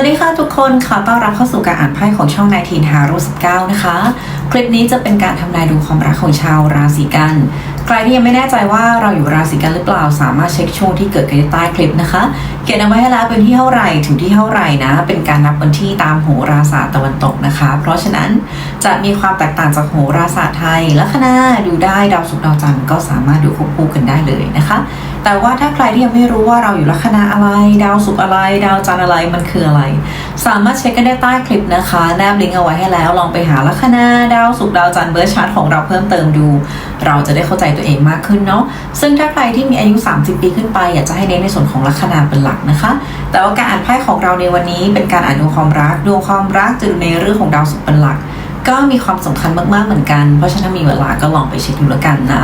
วัสดีค่ะทุกคนขอต้อนรับเข้าสู่การอ่านไพ่ของช่องนายทีนฮารุ19นะคะ คลิปนี้จะเป็นการทำนายดูความรักของชาวราศีกัน ใครที่ยังไม่แน่ใจว่าเราอยู่ราศีกันหรือเปล่า สามารถเช็คช่วงที่เกิดกันใต้คลิปนะคะเขียนเอาไว้ให้แล้วเป็นที่เท่าไหร่ถึงที่เท่าไหร่นะ เป็นการนับวันที่ตามโหราศาสตร์ตะวันตกนะคะ เพราะฉะนั้นจะมีความแตกต่างจากโหราศาสตร์ไทยลัคนาดูได้ดาวศุกร์ดาวจันทร์ก็สามารถดูควบคู่กันได้เลยนะคะ แต่ว่าถ้าใครที่ยังไม่รู้ว่าเราอยู่ลัคนาอะไร ดาวศุกร์อะไร ดาวจันทร์อะไรมันคืออะไร สามารถเช็คกันได้ใต้คลิปนะคะ แนบลิงก์เอาไว้ให้แล้ว ลองไปหาลัคนาดาวศุกร์ดาวจันทร์เบอร์ชาร์ตของเราเพิ่มเติมดู เราจะได้เข้าใจตัวเองมากขึ้นเนาะซึ่งถ้าใครที่มีอายุ 30 ปีขึ้นไป อยากจะให้เน้นในส่วนของลัคนาเป็นหลักนะคะ แต่ว่าการอ่านไพ่ของเราในวันนี้เป็นการอ่านดวงความรักดวงความรักจะดูในเรื่องของดาวศุกร์เป็นหลัก ก็มีความสำคัญมากๆเหมือนกัน เพราะฉะนั้นมีเวลาก็ลองไปเช็คดูแล้วกันนะ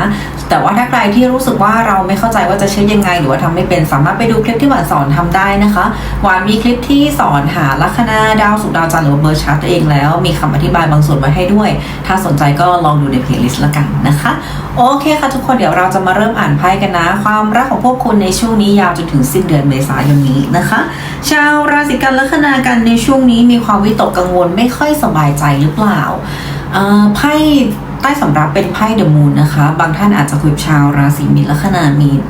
แต่ว่าถ้าใครที่รู้สึกว่าเราไม่เข้าใจว่าจะเช็คยังไง หรือว่าทำไม่เป็นสามารถไปดูคลิปที่หวานสอนทำได้นะคะหวานมีคลิปที่สอนหาลัคนาดาวสุกดาวจันทร์หรือเบอร์ชาร์ตเองแล้ว มีคำอธิบายบางส่วนไว้ให้ด้วย ถ้าสนใจก็ลองดูในเพลย์ลิสต์ละกันนะคะโอเคค่ะทุกคนเดี๋ยวเราจะมาเริ่มอ่านไพ่กันนะ ความรักของพวกคุณในช่วงนี้ยาวจนถึงสิ้นเดือนเมษายนนี้นะคะ ชาวราศีกันลัคนากันในช่วงนี้มีความวิตกกังวลไม่ค่อยสบายใจหรือเปล่าไพ่ใต้สำรับเป็นไพ่เดอะมูนนะคะ บางท่านอาจจะคุยกชาวราศีมีนลัคนามีน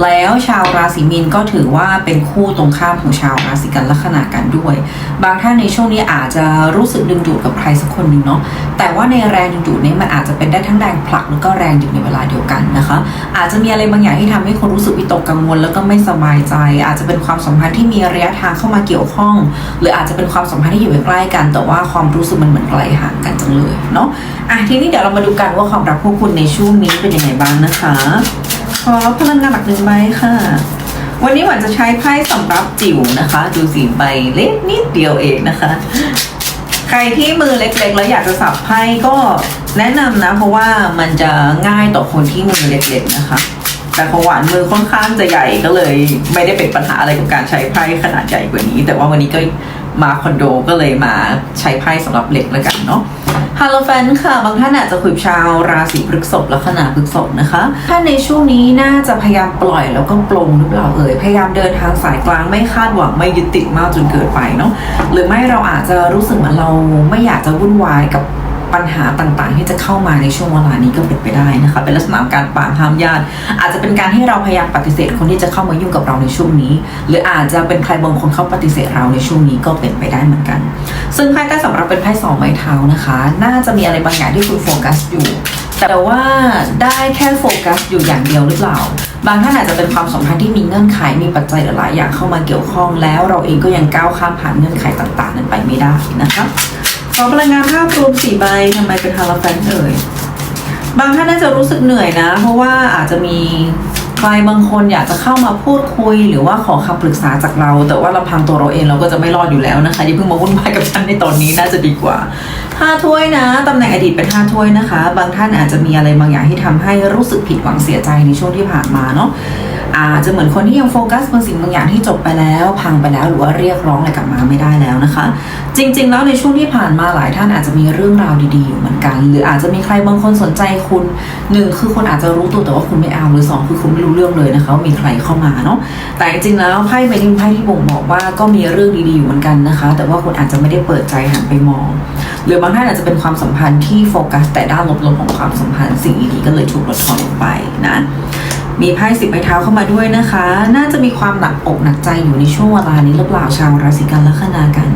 แล้วชาวราศีมีนก็ถือว่าเป็นคู่ตรงข้ามของชาวราศีกันลัคนากันด้วย บางท่านในช่วงนี้อาจจะรู้สึกดึงดูดกับใครสักคนหนึ่งเนาะแต่ว่าในแรงดึงดูดนี้มันอาจจะเป็นได้ทั้งแรงผลักแล้วก็แรงดึงในเวลาเดียวกันนะคะ อาจจะมีอะไรบางอย่างที่ทำให้คนรู้สึกวิตกกังวล แล้วก็ไม่สบายใจ อาจจะเป็นความสัมพันธ์ที่มีระยะทางเข้ามาเกี่ยวข้อง หรืออาจจะเป็นความสัมพันธ์ที่อยู่ใกล้กัน แต่ว่าความรู้สึกมันเหมือนไกลห่างกันจังเลยเนาะอะทีนี้เดี๋ยวเรามาดูกันว่าความรักพวกคุณในช่วงนี้เป็นยังไงบ้างนะคะ ขอพลังงานหลักหนึ่งใบค่ะ วันนี้หวานจะใช้ไพ่สำรับจิ๋วนะคะ ดูสีใบเล็กนิดเดียวเองนะคะ ใครที่มือเล็กๆ แล้วอยากจะสับไพ่ก็แนะนำนะ เพราะว่ามันจะง่ายต่อคนที่มือเล็กๆนะคะ แต่ของหวานมือค่อนข้างจะใหญ่ก็เลยไม่ได้เป็นปัญหาอะไรกับการใช้ไพ่ขนาดใหญ่กว่านี้ แต่ว่าวันนี้ก็มาคอนโดก็เลยมาใช้ไพ่สำหรับเล็กแล้วกันเนาะ ฮาโลแฟนค่ะ บางท่านอาจจะคุยกับชาวราศีพฤษภลัคนาพฤษภนะคะท่านในช่วงนี้น่าจะพยายามปล่อยแล้วก็ปลงหรือเปล่าเอ่ยพยายามเดินทางสายกลางไม่คาดหวังไม่ยึดติดมากจนเกินไปเนาะหรือไม่เราอาจจะรู้สึกเหมือนเราไม่อยากจะวุ่นวายกับ ปัญหาต่างๆ ที่จะเข้ามาในช่วงเวลานี้ก็เป็นไปได้นะคะ เป็นลักษณะการปามห้ามญาติ อาจจะเป็นการที่เราพยายามปฏิเสธคนที่จะเข้ามายุ่งกับเราในช่วงนี้ หรืออาจจะเป็นใครบางคนเข้าปฏิเสธเราในช่วงนี้ก็เป็นไปได้เหมือนกัน ซึ่งไพ่ใต้สำรับเป็นไพ่สองไม้เท้านะคะ น่าจะมีอะไรบางอย่างที่คุณโฟกัสอยู่แต่ว่าได้แค่โฟกัสอยู่อย่างเดียวหรือเปล่า บางท่านอาจจะเป็นความสัมพันธ์ที่มีเงื่อนไข มีปัจจัยหลายอย่างเข้ามาเกี่ยวข้องแล้ว เราเองก็ยังก้าวข้ามผ่านเงื่อนไขต่าง ๆ นั้นไปไม่ได้นะคะ ขอพลังงานภาพรวมสี่ใบทำไมเป็นฮาราแฟนเอ่ยบางท่านน่าจะรู้สึกเหนื่อยนะ เพราะว่าอาจจะมีใครบางคนอยากจะเข้ามาพูดคุย หรือว่าขอคำปรึกษาจากเรา แต่ว่าลำพังตัวเราเองเราก็จะไม่รอดอยู่แล้วนะคะอย่าเพิ่งมาวุ่นวายกับฉันในตอนนี้น่าจะดีกว่าห้าถ้วยนะตำแหน่งอดีตเป็นห้าถ้วยนะคะ บางท่านอาจจะมีอะไรบางอย่างที่ทำให้รู้สึกผิดหวังเสียใจในช่วงที่ผ่านมาเนาะ อาจจะเหมือนคนที่ยังโฟกัสบางสิ่งบางอย่างที่จบไปแล้วพังไปแล้วหรือว่าเรียกร้องอะไรกลับมาไม่ได้แล้วนะคะ จริง ๆ แล้วในช่วงที่ผ่านมาหลายท่านอาจจะมีเรื่องราวดีๆอยู่เหมือนกัน หรืออาจจะมีใครบางคนสนใจคุณหนึ่งคือคนอาจจะรู้ตัวแต่ว่าคุณไม่เอาหรือสองคือคุณไม่รู้เรื่องเลยนะคะว่ามีใครเข้ามาเนาะแต่จริงๆแล้วไพ่ใบนี้เป็นไพ่ที่บ่งบอกว่าก็มีเรื่องดีๆอยู่เหมือนกันนะคะ แต่ว่าคุณอาจจะไม่ได้เปิดใจหันไปมอง หรือบางท่านอาจจะเป็นความสัมพันธ์ที่โฟกัสแต่ด้านลบๆของความสัมพันธ์สิ่งดีๆก็เลยถูกลดทอนลงไปนะ มีไพ่สิบไม้เท้าเข้ามาด้วยนะคะ น่าจะมีความหนักอกหนักใจอยู่ในช่วงเวลานี้หรือเปล่าชาวราศีกันแลัคนากัน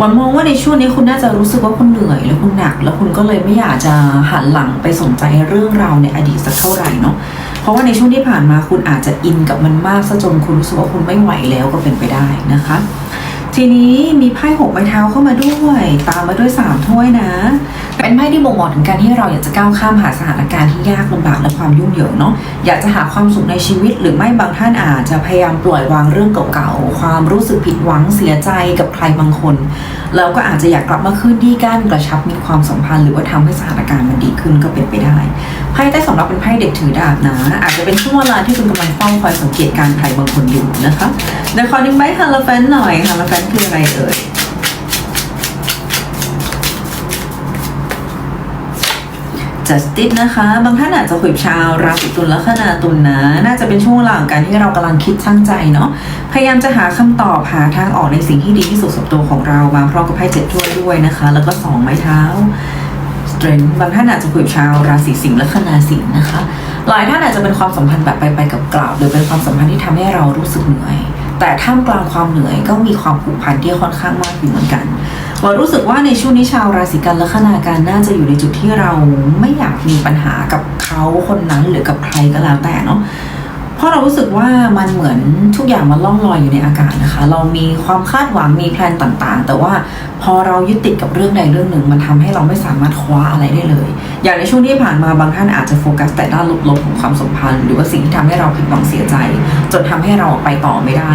วันมองว่าในช่วงนี้คุณน่าจะรู้สึกว่าคุณเหนื่อยและคุณหนัก แล้วคุณก็เลยไม่อยากจะหันหลังไปสนใจเรื่องราวในอดีตสักเท่าไหร่เนาะเพราะว่าในช่วงที่ผ่านมาคุณอาจจะอินกับมันมากซะจนคุณรู้สึกว่าคุณไม่ไหวแล้วก็เป็นไปได้นะคะ ทีนี้มีไพ่หกไม้เท้าเข้ามาด้วย ตามมาด้วยสามถ้วยนะ เป็นไพ่ที่บ่งบอกถึงการที่เราอยากจะก้าวข้ามหาสถานการณ์ที่ยากลำบากและความยุ่งเหยิงเนาะอยากจะหาความสุขในชีวิต หรือไม่บางท่านอาจจะพยายามปล่อยวางเรื่องเก่าๆความรู้สึกผิดหวังเสียใจกับใครบางคนแล้วก็อาจจะอยากกลับมาคืนดีกันกระชับมีความสัมพันธ์ หรือว่าทำให้สถานการณ์มันดีขึ้นก็เป็นไปได้ พ่ใต้สำรับเป็นไพ่เด็กถือดาบนะ อาจจะเป็นช่วงเวลาที่คุณกำลังเฝ้าคอยสังเกตการณ์ใครบางคนอยู่นะคะเดี๋ยวขอดึงใบฮาราแฟนหน่อยฮาราแฟนคืออะไรเอ่ยจัสติสนะคะ บางท่านอาจจะคุยกับชาวราศีตุลแลัคนาตุลนะ น่าจะเป็นช่วงเวลาของการที่เรากำลังคิดช่างใจเนาะพยายามจะหาคำตอบหาทางออกในสิ่งที่ดีที่สุดสำหรับตัวของเรามาพร้อมกับไพ่เจ็ดถ้วยด้วยนะคะ แล้วก็สองไม้เท้า strength บางท่านอาจจะคุยกับชาวราศีสิงห์และคณาสิงห์นะคะ หลายท่านอาจจะเป็นความสัมพันธ์แบบไปไปกับกล่าวหรือเป็นความสัมพันธ์ที่ทำให้เรารู้สึกเหนื่อย แต่ท่ามกลางความเหนื่อยก็มีความผูกพันที่ค่อนข้างมากอยู่เหมือนกันว่ารู้สึกว่าในช่วงนี้ชาวราศีกันและคณาการน่าจะอยู่ในจุดที่เราไม่อยากมีปัญหากับเขาคนนั้นหรือกับใครก็แล้วแต่เนาะ ราะเรารู้สึกว่ามันเหมือนทุกอย่างมันล่องลอยอยู่ในอากาศนะคะ เรามีความคาดหวังมีแพลนต่างๆ แต่ว่าพอเรายึดติดกับเรื่องใดเรื่องหนึ่ง มันทำให้เราไม่สามารถคว้าอะไรได้เลย อย่างในช่วงที่ผ่านมาบางท่านอาจจะโฟกัสแต่ด้านลบๆของความสัมพันธ์ หรือว่าสิ่งที่ทำให้เราผิดหวังเสียใจ จนทำให้เราไปต่อไม่ได้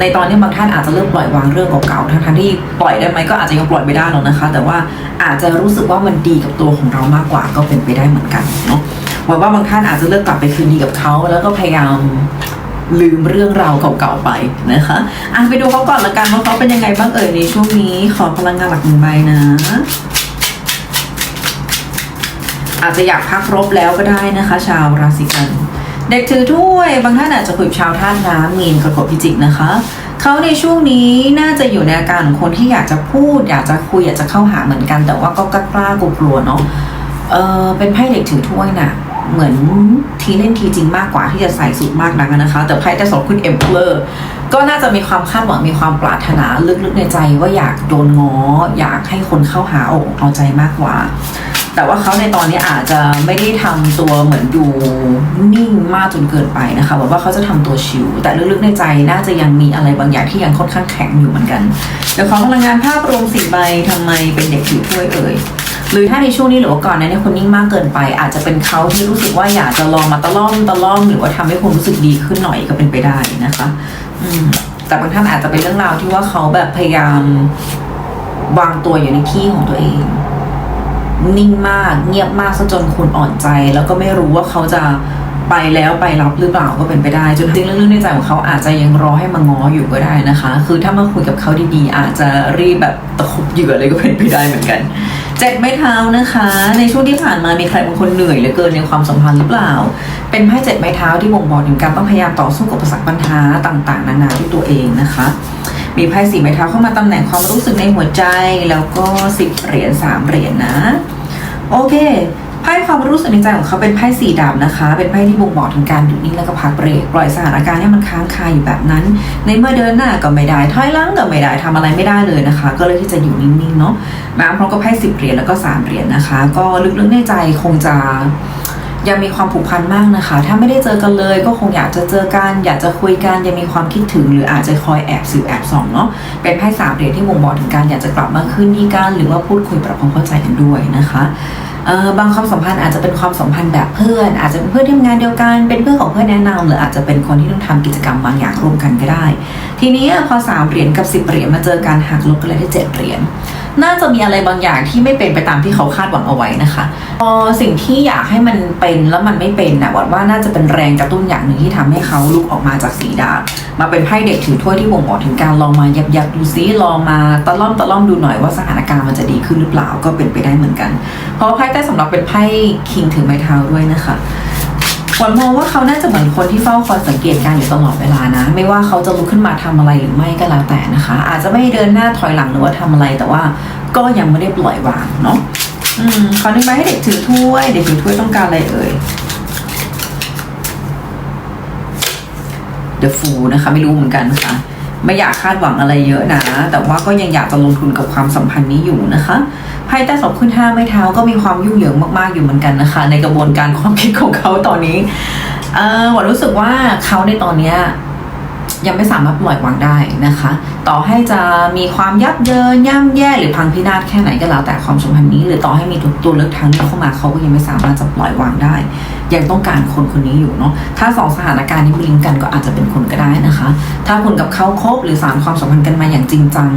ในตอนนี้บางท่านอาจจะเริ่มปล่อยวางเรื่องเก่าๆทั้งๆที่ปล่อยได้ไหมก็อาจจะยังปล่อยไม่ได้หรอกนะคะ แต่ว่าอาจจะรู้สึกว่ามันดีกับตัวของเรามากกว่าก็เป็นไปได้เหมือนกันเนาะ หวังว่าบางท่านอาจจะเลิกกลับไปคืนดีกับเขาแล้วก็พยายามลืมเรื่องราวเก่าๆไปนะคะอะไปดูเขาก่อนละกันว่าเขาเป็นยังไงบ้างเอ่ยในช่วงนี้ขอพลังงานหลักหนึ่งใบนะ อาจจะอยากพักรบแล้วก็ได้นะคะ ชาวราศีกัน เด็กถือถ้วย บางท่านอาจจะคุยกับชาวธาตุน้ำมีนกรกฎพิจิกนะคะเขาในช่วงนี้น่าจะอยู่ในอาการของคนที่อยากจะพูด อยากจะคุยอยากจะเข้าหาเหมือนกัน แต่ว่าก็กล้ากลัวเนาะเออเป็นไพ่เด็กถือถ้วยน่ะ เหมือนทีเล่นทีจริงมากกว่าที่จะใส่สูตรมากนักนะคะ แต่ไพ่แต่สองคุณเอ็มเพลอร์ก็น่าจะมีความคาดหวังมีความปรารถนาลึกๆในใจว่าอยากโดนง้อ อยากให้คนเข้าหาอกเอาใจมากกว่า แต่ว่าเขาในตอนนี้อาจจะไม่ได้ทำตัวเหมือนดูนิ่งมากจนเกินไปนะคะแบบว่าเขาจะทำตัวชิว แต่ลึกๆในใจน่าจะยังมีอะไรบางอย่างที่ยังค่อนข้างแข็งอยู่เหมือนกันเดี๋ยวขอพลังงานภาพรวมสี่ใบทำไมเป็นเด็กถือถ้วยเอ่ยหรือถ้าในช่วงนี้หรือว่าก่อนนั้นเนี่ยคุณนิ่งมากเกินไป อาจจะเป็นเขาที่รู้สึกว่าอยากจะลองมาตะล่อมตะล่อมหรือว่าทำให้คุณรู้สึกดีขึ้นหน่อยก็เป็นไปได้นะคะ อืมแต่บางท่านอาจจะเป็นเรื่องราวที่ว่าเขาแบบพยายามวางตัวอยู่ในที่ของตัวเอง นิ่งมากเงียบมากซะจนคุณอ่อนใจ แล้วก็ไม่รู้ว่าเขาจะไปแล้วไปรับหรือเปล่าก็เป็นไปได้ จนจริงๆเรื่องในใจของเขาอาจจะยังรอให้มาง้ออยู่ก็ได้นะคะ คือถ้ามาคุยกับเขาดีๆ อาจจะรีบแบบตะคบเหยื่อเลยก็เป็นไปได้เหมือนกันเจ็ดไม้เท้านะคะ ในช่วงที่ผ่านมามีใครบางคนเหนื่อยเหลือเกินในความสัมพันธ์หรือเปล่า เป็นไพ่เจ็ดไม้เท้าที่บ่งบอกถึงการต้องพยายามต่อสู้กับอุปสรรคปัญหาต่าง ๆ นานาที่ตัวเองนะคะ มีไพ่สีไม้เท้าเข้ามาตำแหน่งความรู้สึกในหัวใจแล้วก็สิบเหรียญสามเหรียญนะ โอเคไพ่ความรู้สึกในใจของเขาเป็นไพ่สีดำนะคะ เป็นไพ่ที่บ่งบอกถึงการหยุดนิ่งแล้วก็พักเบรกปล่อยสถานการณ์ให้มันค้างคาอยู่แบบนั้น ในเมื่อเดินหน้าก็ไม่ได้ถอยหลังก็ไม่ได้ทำอะไรไม่ได้เลยนะคะ ก็เลยที่จะอยู่นิ่งๆเนาะมาพร้อมกับไพ่สิบเหรียญแล้วก็สามเหรียญนะคะ ก็ลึกๆในใจคงจะ ยังมีความผูกพันมากนะคะ ถ้าไม่ได้เจอกันเลยก็คงอยากจะเจอกัน อยากจะคุยกัน ยังมีความคิดถึง หรืออาจจะคอยแอบสืบแอบส่องเนาะ เป็นไพ่สามเหรียญที่บ่งบอกถึงการอยากจะกลับมาคืนดีกัน หรือว่าพูดคุยปรับความเข้าใจกันด้วยนะคะบางความสัมพันธ์อาจจะเป็นความสัมพันธ์แบบเพื่อน อาจจะเป็นเพื่อนที่ทำงานเดียวกัน เป็นเพื่อนของเพื่อนแนะนำหรืออาจจะเป็นคนที่ต้องทำกิจกรรมบางอย่างร่วมกันก็ได้ ทีนี้พอสามเหรียญกับสิบเหรียญมาเจอกันหักลบกันเลยที่เจ็ดเหรียญน่าจะมีอะไรบางอย่างที่ไม่เป็นไปตามที่เขาคาดหวังเอาไว้นะคะพอสิ่งที่อยากให้มันเป็นแล้วมันไม่เป็นนะวัดว่าน่าจะเป็นแรงกระตุ้นอย่างหนึ่งที่ทำให้เขาลุกออกมาจากสีดาบมาเป็นไพ่เด็กถือถ้วยที่บ่งบอกถึงการลองมายับยับดูซิลองมาตะล่อมตะล่อมดูหน่อยว่าสถานการณ์มันจะดีขึ้นหรือเปล่าก็เป็นไปได้เหมือนกัน เพราะไพ่ใต้สำหรับเป็นไพ่คิงถือไม้เท้าด้วยนะคะ หวันมองว่าเขาน่าจะเหมือนคนที่เฝ้าคอยสังเกตการอยู่ตลอดเวลานะ ไม่ว่าเขาจะลุกขึ้นมาทำอะไรหรือไม่ก็แล้วแต่นะคะ อาจจะไม่เดินหน้าถอยหลังหรือว่าทำอะไรแต่ว่าก็ยังไม่ได้ปล่อยวางเนาะอืมขอหนึ่งใบให้เด็กถือถ้วย เด็กถือถ้วยต้องการอะไรเอ่ยเดอะฟูนะคะ ไม่รู้เหมือนกันค่ะไม่อยากคาดหวังอะไรเยอะนะ แต่ว่าก็ยังอยากจะลงทุนกับความสัมพันธ์นี้อยู่นะคะ ไพ่ใต้สองขึ้นห้าไม่เท้าก็มีความยุ่งเหยิงมากๆอยู่เหมือนกันนะคะ ในกระบวนการความคิดของเขาตอนนี้เออหวันรู้สึกว่าเขาในตอนเนี้ยยังไม่สามารถปล่อยวางได้นะคะ ต่อให้จะมีความยับเยินย่ำแย่หรือพังพินาศแค่ไหนก็แล้วแต่ความสัมพันธ์นี้ หรือต่อให้มีตัวตัวเลือกทางเลือกเข้ามาเขาก็ยังไม่สามารถจะปล่อยวางได้ ยังต้องการคนคนนี้อยู่เนาะถ้าสองสถานการณ์นี้มีลิงก์กันก็อาจจะเป็นคนก็ได้นะคะ ถ้าคุณกับเขาคบหรือสานความสัมพันธ์กันมาอย่างจริงจัง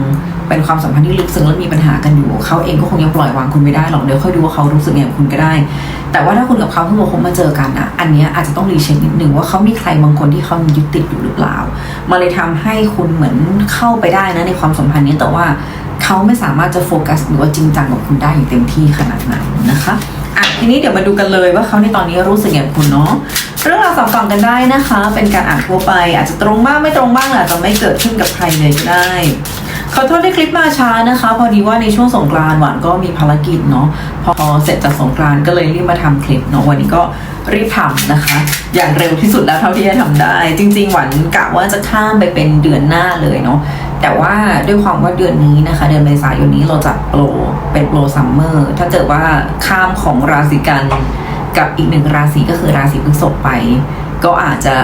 เป็นความสัมพันธ์ที่ลึกซึ้งและมีปัญหากันอยู่ เขาเองก็คงยังปล่อยวางคุณไม่ได้หรอกเดี๋ยวค่อยดูว่าเขารู้สึกไงกับคุณก็ได้ แต่ว่าถ้าคุณกับเขาเพิ่งมาคบมาเจอกันอะอันนี้อาจจะต้องรีเช็คนิดนึงว่าเขามีใครบางคนที่เขายึดติดอยู่หรือเปล่ามาเลยทำให้คุณเหมือนเข้าไปได้นะในความสัมพันธ์นี้แต่ว่าเขาไม่สามารถจะโฟกัสหรือว่าจริงจังกับคุณได้อย่างเต็มที่ขนาดนั้นนะคะ อะทีนี้เดี๋ยวมาดูกันเลยว่าเขาในตอนนี้รู้สึกอย่างคุณเนาะเรื่องราวสองฝั่งกันได้นะคะ เป็นการอ่านทั่วไป อาจจะตรงบ้างไม่ตรงบ้างอาจจะไม่เกิดขึ้นกับใครเลยก็ได้ขอโทษที่คลิปมาช้านะคะ พอดีว่าในช่วงสงกรานต์หวานก็มีภารกิจเนาะพอเสร็จจากสงกรานต์ก็เลยรีบมาทำคลิปเนาะวันนี้ก็รีบทำนะคะ อย่างเร็วที่สุดแล้วเท่าที่จะทำได้ จริง ๆ หวานกะว่าจะข้ามไปเป็นเดือนหน้าเลยเนาะ แต่ว่าด้วยความว่าเดือนนี้นะคะ เดือนเมษายนนี้เราจัดโปรเป็นโปรซัมเมอร์ถ้าเกิดว่าข้ามของราศีกันกับอีกหนึ่งราศีก็คือราศีพฤษภไป ก็อาจจะ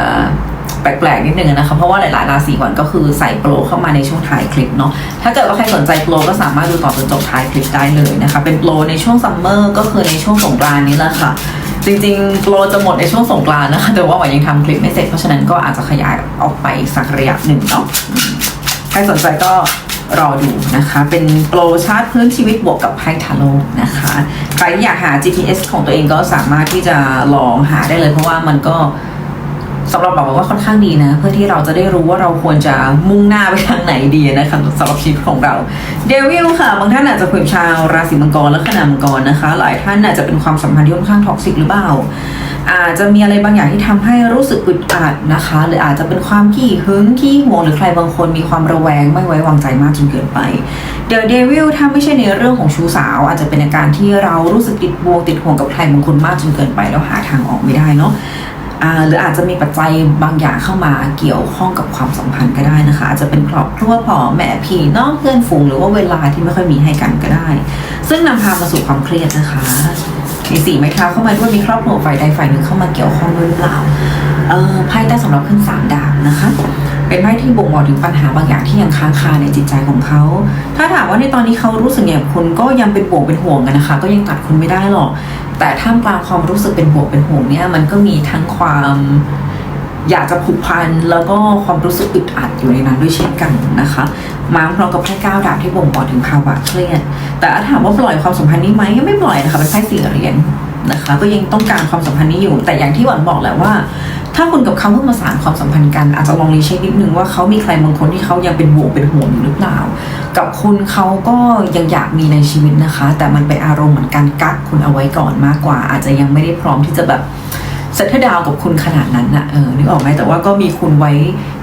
แปลกๆนิดนึงนะคะเพราะว่าหลายๆราศีก่อนก็คือใส่โปรเข้ามาในช่วงท้ายคลิปเนาะถ้าเกิดว่าใครสนใจโปรก็สามารถดูต่อจนจบท้ายคลิปได้เลยนะคะ เป็นโปรในช่วงซัมเมอร์ก็คือในช่วงสงกรานนี้แหละค่ะ จริงๆโปรจะหมดในช่วงสงกรานนะคะแต่ว่าหวานยังทำคลิปไม่เสร็จเพราะฉะนั้นก็อาจจะขยายออกไปสักระยะหนึ่งเนาะ สนใจก็รอดูนะคะ เป็นโปรชาร์ตพื้นชีวิตบวกกับไพ่ทาโร่นะคะ ใครที่อยากหา GPS ของตัวเองก็สามารถที่จะลองหาได้เลยเพราะว่ามันก็ สำหรับเราว่าค่อนข้างดีนะ เพื่อที่เราจะได้รู้ว่าเราควรจะมุ่งหน้าไปทางไหนดีนะคะสำหรับชีวิตของเราเดวิลค่ะ บางท่านอาจจะเป็นชาวราศีมังกรและขนามังกรนะคะ หลายท่านอาจจะเป็นความสัมพันธ์ที่ค่อนข้างท็อกซิกหรือเปล่าอาจจะมีอะไรบางอย่างที่ทำให้รู้สึกอึดอัดนะคะ หรืออาจจะเป็นความขี้หึงขี้ห่วงหรือใครบางคนมีความระแวงไม่ไว้วางใจมากจนเกินไป เดี๋ยวเดวิลถ้าไม่ใช่ในเรื่องของชู้สาว อาจจะเป็นอาการที่เรารู้สึกติดบวงติดห่วงกับใครบางคนมากจนเกินไปแล้วหาทางออกไม่ได้เนาะ หรืออาจจะมีปัจจัยบางอย่างเข้ามาเกี่ยวข้องกับความสัมพันธ์ก็ได้นะคะ อาจจะเป็นครอบครัวพ่อแม่พี่น้องเพื่อนฝูงหรือว่าเวลาที่ไม่ค่อยมีให้กันก็ได้ ซึ่งนำพามาสู่ความเครียดนะคะมีสี่ไม้เท้าเข้ามาด้วยมีครอบครัวฝ่ายใดฝ่ายหนึ่งเข้ามาเกี่ยวข้องด้วยหรือเปล่าเออไพ่ใต้สำหรับขึ้นสามดาบนะคะ เป็นไพ่ที่บ่งบอกถึงปัญหาบางอย่างที่ยังค้างคาในจิตใจของเขา ถ้าถามว่าในตอนนี้เขารู้สึกอย่างคุณก็ยังเป็นบวกเป็นห่วงกันนะคะ ก็ยังตัดคุณไม่ได้หรอก แต่ท่ามกลางความรู้สึกเป็นบวกเป็นห่วงเนี่ยมันก็มีทั้งความอยากจะผูกพันแล้วก็ความรู้สึกอึดอัดอยู่ในนั้นด้วยเช่นกันนะคะมาพร้อมกับไพ่ก้าวดาบที่บ่งบอกถึงภาวะเครียดแต่ถ้าถามว่าปล่อยความสัมพันธ์นี้ไหมก็ไม่ปล่อยนะคะเป็นไพ่สี่เหรียญนะคะ ก็ยังต้องการความสัมพันธ์นี้อยู่ แต่อย่างที่หวันบอกแหละว่า ถ้าคุณกับเขาเพิ่งมาสานความสัมพันธ์กัน อาจจะลองรีเช็คนิดนึงว่าเขามีใครบางคนที่เขายังเป็นบวกเป็นห่วงอยู่หรือเปล่า กับคุณเขาก็ยังอยากมีในชีวิตนะคะ แต่มันเป็นอารมณ์เหมือนการกักคุณเอาไว้ก่อนมากกว่า อาจจะยังไม่ได้พร้อมที่จะแบบเซตดาวกับคุณขนาดนั้นนะเออนึกออกไหมแต่ว่าก็มีคุณไว้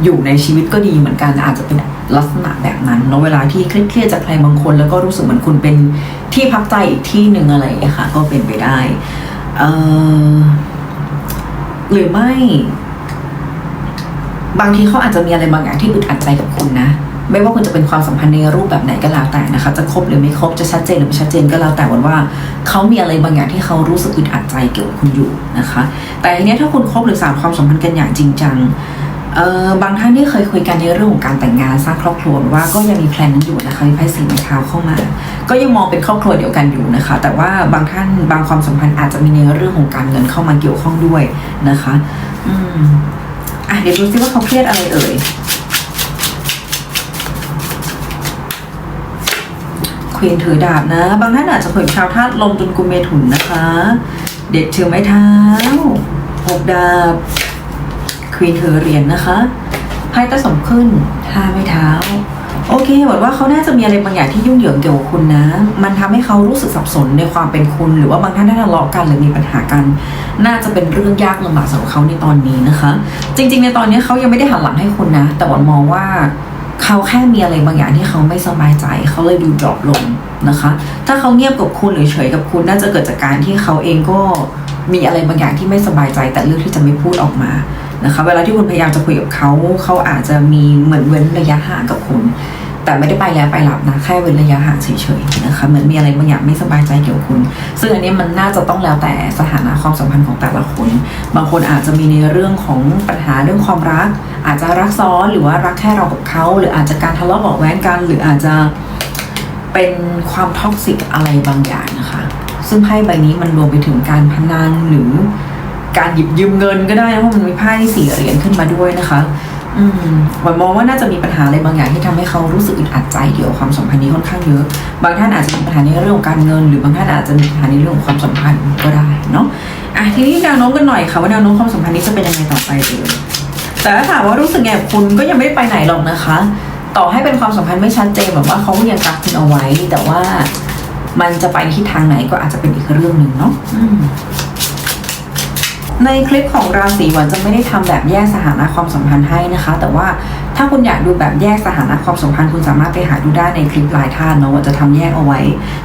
อยู่ในชีวิตก็ดีเหมือนกันอาจจะเป็นลักษณะแบบนั้นเนาะเวลาที่เครียดจากใครบางคน แล้วก็รู้สึกเหมือนคุณเป็นที่พักใจอีกที่หนึ่งอะไรอย่างเงี้ยค่ะ ก็เป็นไปได้ เออ หรือไม่ บางทีเขาอาจจะมีอะไรบางอย่างที่อึดอัดใจกับคุณนะ ไม่ว่าคุณจะเป็นความสัมพันธ์ในรูปแบบไหนก็แล้วแต่นะคะ จะคบหรือไม่คบจะชัดเจนหรือไม่ชัดเจนก็แล้วแต่วันว่าเขามีอะไรบางอย่างที่เขารู้สึกอึดอัดใจเกี่ยวกับคุณอยู่นะคะ แต่ทีนี้ถ้าคุณคบหรือสานความสัมพันธ์กันอย่างจริงจัง เออบางท่านที่เคยคุยกันในเรื่องของการแต่งงานสร้างครอบครัวว่าก็ยังมีแพลนนั้นอยู่นะคะมีไพ่สีไม้เท้าเข้ามา ก็ยังมองเป็นครอบครัวเดียวกันอยู่นะคะ แต่ว่าบางท่านบางความสัมพันธ์อาจจะมีในเรื่องของการเงินเข้ามาเกี่ยวข้องด้วยนะคะ อืมอะเดี๋ยวดูซิว่าเขาเครียดอะไรเอ่ยควีนถือดาบนะ บางท่านอาจจะเผยชาวธาตุลมจนกุมเมถุนนะคะ เด็กถือไม้เท้าหกดาบ ควีนถือเรียญนะคะไพ่ใต้สมขึ้นห้าไม้เท้า โอเคเหมือนว่าเขาน่าจะมีอะไรบางอย่างที่ยุ่งเหยิงเกี่ยวกับคุณนะ มันทำให้เขารู้สึกสับสนในความเป็นคุณ หรือว่าบางท่านได้ทะเลาะกันหรือมีปัญหากัน น่าจะเป็นเรื่องยากลำบากสำหรับเขาในตอนนี้นะคะ จริง ๆ ในตอนนี้เขายังไม่ได้หันหลังให้คุณนะ แต่หวันมองว่าเขาแค่มีอะไรบางอย่างที่เขาไม่สบายใจ เขาเลยดูดรอปลงนะคะ ถ้าเขาเงียบกับคุณหรือเฉยกับคุณน่าจะเกิดจากการที่เขาเองก็มีอะไรบางอย่างที่ไม่สบายใจ แต่เลือกที่จะไม่พูดออกมา นะคะเวลาที่คุณพยายามจะคุยกับเขาเขาอาจจะมีเหมือนเว้นระยะห่างกับคุณ แต่ไม่ได้ไปแล้วไปหลับนะแค่เว้นระยะห่างเฉยๆนะคะเหมือนมีอะไรบางอย่างไม่สบายใจเกี่ยวกับคุณ ซึ่งอันนี้มันน่าจะต้องแล้วแต่สถานะความสัมพันธ์ของแต่ละคน บางคนอาจจะมีในเรื่องของปัญหาเรื่องความรัก อาจจะรักซ้อนหรือว่ารักแค่เรากับเขาหรืออาจจะการทะเลาะเบาะแว้งกัน หรืออาจจะเป็นความท็อกซิกอะไรบางอย่างนะคะซึ่งไพ่ใบนี้มันรวมไปถึงการพนันหรือ การหยิบยืมเงินก็ได้นะเพราะมันมีไพ่สี่เหรียญขึ้นมาด้วยนะคะอืมวันมองว่าน่าจะมีปัญหาอะไรบางอย่างที่ทำให้เขารู้สึกอึดอัดใจเกี่ยวกับความสัมพันธ์นี้ค่อนข้างเยอะ บางท่านอาจจะมีปัญหาในเรื่องของการเงิน หรือบางท่านอาจจะมีปัญหาในเรื่องของความสัมพันธ์ก็ได้เนาะอะทีนี้แนวโน้มกันหน่อยค่ะว่าแนวโน้มความสัมพันธ์นี้จะเป็นยังไงต่อไปเอ่ยแต่ถ้าถามว่ารู้สึกไงกับคุณก็ยังไม่ได้ไปไหนหรอกนะคะ ต่อให้เป็นความสัมพันธ์ไม่ชัดเจนแบบว่าเขายังกักคุณเอาไว้ แต่ว่ามันจะไปทิศทางไหนก็อาจจะเป็นอีกเรื่องหนึ่งเนาะ ในคลิปของราศีหวันจะไม่ได้ทำแบบแยกสถานะความสัมพันธ์ให้นะคะ แต่ว่าถ้าคุณอยากดูแบบแยกสถานะความสัมพันธ์คุณสามารถไปหาดูได้ในคลิปลายท่านเนาะว่าจะทำแยกเอาไว้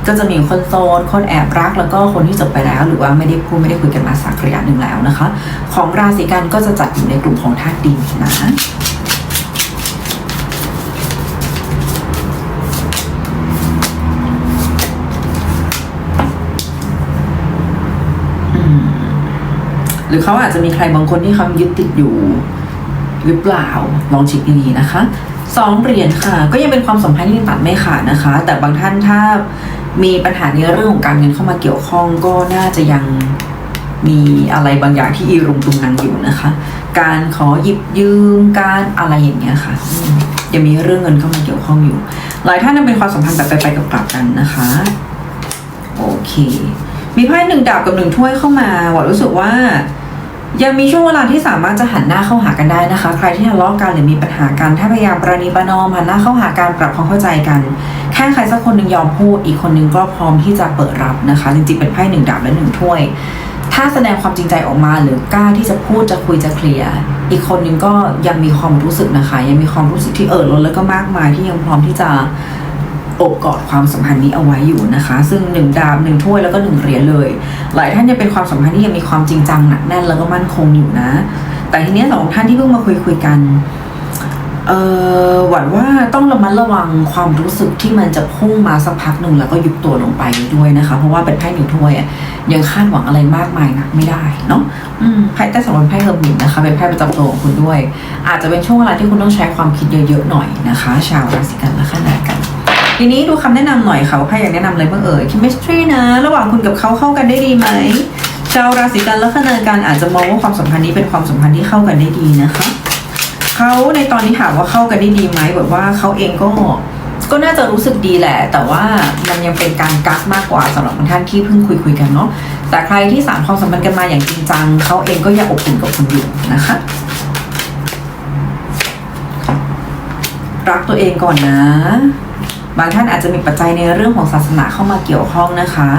ก็จะมีคนโซนคนแอบรักแล้วก็คนที่จบไปแล้ว หรือว่าไม่ได้พูดไม่ได้คุยกันมาสักระยะหนึ่งแล้วนะคะ ของราศีกันก็จะจัดอยู่ในกลุ่มของธาตุดินนะ รือเขาอาจจะมีใครบางคนที่เขายึดติดอยู่ หรือเปล่าลองเช็คดีๆนะคะสองเหรียญค่ะ ก็ยังเป็นความสัมพันธ์ที่ตัดไม่ขาดนะคะ แต่บางท่านถ้ามีปัญหาในเรื่องของการเงินเข้ามาเกี่ยวข้องก็น่าจะยังมีอะไรบางอย่างที่อีรุงตุงนังอยู่นะคะ การขอหยิบยืมการอะไรอย่างเงี้ยค่ะยังมีเรื่องเงินเข้ามาเกี่ยวข้องอยู่ หลายท่านยังเป็นความสัมพันธ์แบบไปๆกับกลับๆกันนะคะ โอเค มีไพ่หนึ่งดาบกับหนึ่งถ้วยเข้ามาหวัดรู้สึกว่า ยังมีช่วงเวลาที่สามารถจะหันหน้าเข้าหากันได้นะคะ ใครที่ทะเลาะกันหรือมีปัญหากันถ้าพยายามประนีประนอมหันหน้าเข้าหาการปรับความเข้าใจกันแค่ใครสักคนหนึ่งยอมพูดอีกคนหนึ่งก็พร้อมที่จะเปิดรับนะคะจริงๆเป็นไพ่หนึ่งดาบและหนึ่งถ้วย ถ้าแสดงความจริงใจออกมาหรือกล้าที่จะพูดจะคุยจะเคลียร์อีกคนหนึ่งก็ยังมีความรู้สึกนะคะ ยังมีความรู้สึกที่เอ่อล้นแล้วก็มากมายที่ยังพร้อมที่จะ อบกอดความสัมพันธ์นี้เอาไว้อยู่นะคะ ซึ่งหนึ่งดาบหนึ่งถ้วยแล้วก็หนึ่งเหรียญเลย หลายท่านยังเป็นความสัมพันธ์ที่ยังมีความจริงจังหนักแน่นแล้วก็มั่นคงอยู่นะ แต่ทีนี้สองท่านที่เพิ่งมาคุยคุยกันเออหวังว่าต้องระมัดระวังความรู้สึกที่มันจะพุ่งมาสักพักหนึ่งแล้วก็ยุบตัวลงไปด้วยนะคะ เพราะว่าเป็นไพ่หนึ่งถ้วยยังคาดหวังอะไรมากมายนักไม่ได้เนาะอืมไพ่ใต้สำรับไพ่เฮอร์มิตนะคะเป็นไพ่ประจำตัวของคุณด้วย อาจจะเป็นช่วงเวลาที่คุณต้องใช้ความคิดเยอะๆหน่อยนะคะ ชาวราศีกันและข้านากัน ทีนี้ดูคำแนะนำหน่อยค่ะว่าไพ่อยากแนะนำอะไรบ้างเอ่ย chemistry นะ ระหว่างคุณกับเขาเข้ากันได้ดีไหมชาวราศีกันและขณากันอาจจะมองว่าความสัมพันธ์นี้เป็นความสัมพันธ์ที่เข้ากันได้ดีนะคะเขาในตอนนี้ถามว่าเข้ากันได้ดีไหมแบบว่าเขาเองก็ก็น่าจะรู้สึกดีแหละ แต่ว่ามันยังเป็นการกักมากกว่าสำหรับบางท่านที่เพิ่งคุยคุยๆกันเนาะแต่ใครที่สานความสัมพันธ์กันมาอย่างจริงจังเขาเองก็ยังอบอุ่นกับคุณอยู่นะคะรักตัวเองก่อนนะ บางท่านอาจจะมีปัจจัยในเรื่องของศาสนาเข้ามาเกี่ยวข้องนะคะ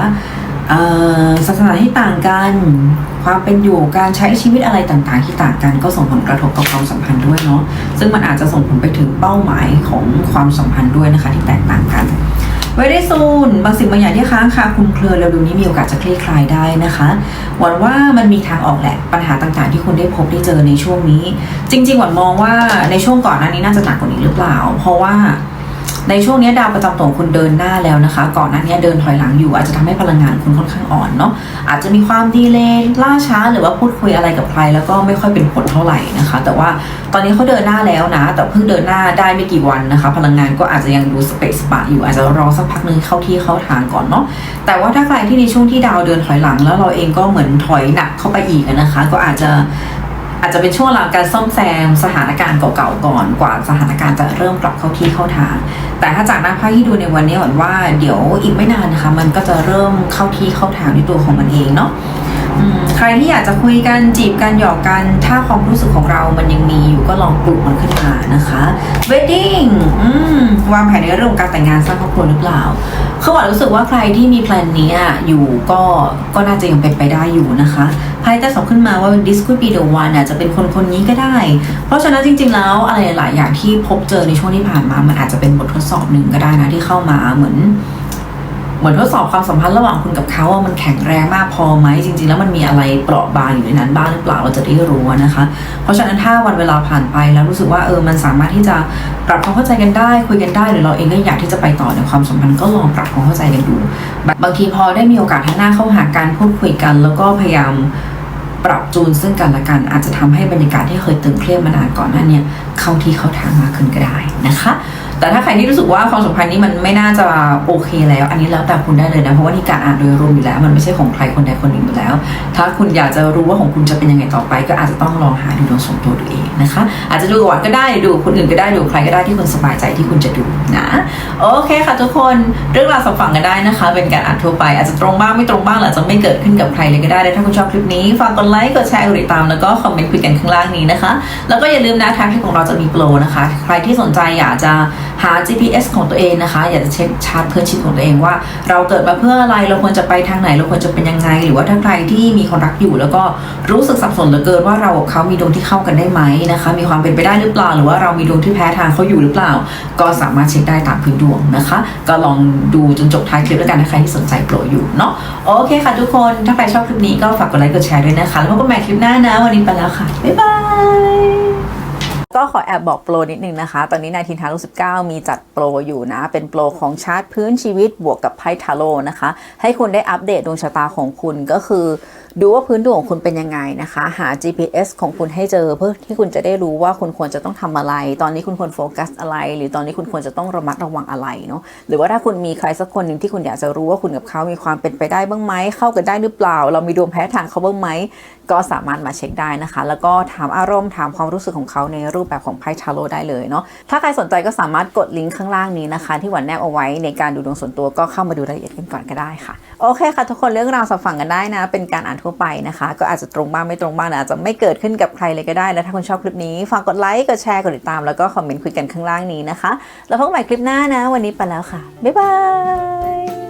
ศาสนาที่ต่างกัน ความเป็นอยู่การใช้ชีวิตอะไรต่างๆ ที่ต่างกัน ก็ส่งผลกระทบกับความสัมพันธ์ด้วยเนาะซึ่งมันอาจจะส่งผลไปถึงเป้าหมายของความสัมพันธ์ด้วยนะคะที่แตกต่างกันไว้ได้ซูนบางสิ่งบางอย่างที่ค้างคาคุมเครือเร็วๆนี้มีโอกาสจะคลี่คลายได้นะคะหวังว่ามันมีทางออกแหละปัญหาต่างๆ ที่คุณได้พบได้เจอในช่วงนี้ จริงๆหวันมองว่าในช่วงก่อนหน้านี้น่าจะหนักกว่านี้หรือเปล่า เพราะว่า ในช่วงนี้ดาวประจำตัวของคุณเดินหน้าแล้วนะคะ ก่อนหน้านี้เดินถอยหลังอยู่อาจจะทำให้พลังงานคุณค่อนข้างอ่อนเนาะอาจจะมีความดีเลย์ล่าช้าหรือว่าพูดคุยอะไรกับใคร แล้วก็ไม่ค่อยเป็นผลเท่าไหร่นะคะ แต่ว่าตอนนี้เขาเดินหน้าแล้วนะ แต่เพิ่งเดินหน้าได้ไม่กี่วันนะคะ พลังงานก็อาจจะยังดูสเปซสปะอยู่อาจจะรอสักพักนึงเข้าที่เข้าทางก่อนเนาะแต่ว่าถ้าใครที่ในช่วงที่ดาวเดินถอยหลังแล้วเราเองก็เหมือนถอยหนักเข้าไปอีกนะคะ ก็อาจจะ อาจจะเป็นช่วงเวลาการซ่อมแซมสถานการณ์เก่าๆก่อนกว่าสถานการณ์จะเริ่มกลับเข้าที่เข้าทาง แต่ถ้าจากหน้าไพ่ที่ดูในวันนี้หวันว่าเดี๋ยวอีกไม่นานนะคะ มันก็จะเริ่มเข้าที่เข้าทางด้วยตัวของมันเองเนาะ ใครที่อยากจะคุยกันจีบกันหยอกกัน ถ้าความรู้สึกของเรามันยังมีอยู่ก็ลองปลุกมันขึ้นมานะคะ wedding อืมวางแผนในเรื่องของการแต่งงานสร้างครอบครัวหรือเปล่าคือหวานรู้สึกว่าใครที่มีแพลนนี้อยู่ก็ก็น่าจะยังเป็นไปได้อยู่นะคะไพ่จะสอบขึ้นมาว่า this could be the one อาจจะเป็นคนคนนี้ก็ได้ เพราะฉะนั้นจริง ๆ แล้วอะไรหลายๆอย่างที่พบเจอในช่วงที่ผ่านมา มันอาจจะเป็นบททดสอบหนึ่งก็ได้นะที่เข้ามาเหมือน เหมือนทดสอบความสัมพันธ์ระหว่างคุณกับเขาว่ามันแข็งแรงมากพอไหมจริง ๆ แล้วมันมีอะไรเปราะบางอยู่ในนั้นบ้างหรือเปล่าเราจะได้รู้นะคะ เพราะฉะนั้นถ้าวันเวลาผ่านไปแล้วรู้สึกว่าเออมันสามารถที่จะปรับความเข้าใจกันได้ คุยกันได้หรือเราเองก็อยากที่จะไปต่อในความสัมพันธ์ก็ลองปรับความเข้าใจกันดูบางทีพอได้มีโอกาสหันหน้าเข้าหาการพูดคุยกัน แล้วก็พยายามปรับจูนซึ่งกันและกันอาจจะทำให้บรรยากาศที่เคยตึงเครียดมานานก่อนหน้าเนี้ เข้าที่เข้าทางมากขึ้นก็ได้นะคะ แต่ถ้าใครที่รู้สึกว่าความสัมพันธ์นี้มันไม่น่าจะโอเคแล้ว อันนี้แล้วแต่คุณได้เลยนะ เพราะว่านี่การอ่านโดยรวมอยู่แล้ว มันไม่ใช่ของใครคนใดคนหนึ่งอยู่แล้ว ถ้าคุณอยากจะรู้ว่าของคุณจะเป็นยังไงต่อไป ก็อาจจะต้องลองหาดูดวงส่วนตัวดูเองนะคะ อาจจะดูก่อนก็ได้ดูคนอื่นก็ได้ดูใครก็ได้ที่คุณสบายใจที่คุณจะดูนะโอเคค่ะทุกคนเรื่องราวสองฝั่งกันได้นะคะ เป็นการอ่านทั่วไปอาจจะตรงบ้างไม่ตรงบ้างหรือจะไม่เกิดขึ้นกับใครเลยก็ได้ถ้าคุณชอบคลิปนี้ฝากกดไลค์กดแชร์กดติดตามแล้วก็คอมเมนต์คุยกันข้างล่างนี้นะคะ แล้วก็อย่าลืมนะทางที่ของเราจะมีโปรนะคะ ใครที่สนใจอยากจะหา GPS ของตัวเองนะคะ อยากจะเช็คชาร์ตเพื่อนชีวิตของตัวเองว่า เราเกิดมาเพื่ออะไรเราควรจะไปทางไหน เราควรจะเป็นยังไง หรือว่าถ้าใครที่มีคนรักอยู่ แล้วก็รู้สึกสับสนเหลือเกินว่าเรากับเขามีดวงที่เข้ากันได้ไหมนะคะ มีความเป็นไปได้หรือเปล่า หรือว่าเรามีดวงที่แพ้ทางเขาอยู่หรือเปล่า ก็สามารถเช็คได้ตามพื้นดวงนะคะ ก็ลองดูจนจบท้ายคลิปแล้วกันนะใครที่สนใจโปรอยู่เนาะโอเคค่ะทุกคนถ้าใครชอบคลิปนี้ก็ฝากกดไลค์กดแชร์ด้วยนะคะแล้วพบกันใหม่คลิปหน้านะ วันนี้ไปแล้วค่ะบ๊ายบาย ก็ขอแอบบอกโปรนิดนึงนะคะ ตอนนี้นายทินทารุ19มีจัดโปรอยู่นะ เป็นโปรของชาร์ตพื้นชีวิตบวกกับไพ่ทาโร่นะคะ ให้คุณได้อัปเดตดวงชะตาของคุณก็คือ ดูว่าพื้นดวงของคุณเป็นยังไงนะคะ หา GPS ของคุณให้เจอเพื่อที่คุณจะได้รู้ว่าคุณควรจะต้องทำอะไร ตอนนี้คุณควรโฟกัสอะไร หรือตอนนี้คุณควรจะต้องระมัดระวังอะไรเนาะหรือว่าถ้าคุณมีใครสักคนหนึ่งที่คุณอยากจะรู้ว่าคุณกับเขามีความเป็นไปได้บ้างไหมเข้ากันได้หรือเปล่า เรามีดวงแพ้ทางเขาบ้างไหมก็สามารถมาเช็คได้นะคะ แล้วก็ถามอารมณ์ถามความรู้สึกของเขาในรูปแบบของไพ่ทาโร่ได้เลยเนาะถ้าใครสนใจก็สามารถกดลิงก์ข้างล่างนี้นะคะ ที่หวันแนบเอาไว้ในการดูดวงส่วนตัวก็เข้ามาดูรายละเอียดกันก่อนก็ได้ค่ะโอเคค่ะ ทุกคนเรื่องราวสับฝังกันได้นะ เป็นการอ่านทั่วไปนะคะ ก็อาจจะตรงบ้างไม่ตรงบ้างนะอาจจะไม่เกิดขึ้นกับใครเลยก็ได้แล้วถ้าคุณชอบคลิปนี้ฝากกดไลค์กดแชร์กดติดตามแล้วก็คอมเมนต์คุยกันข้างล่างนี้นะคะ แล้วพบกันใหม่คลิปหน้านะ วันนี้ไปแล้วค่ะบ๊ายบาย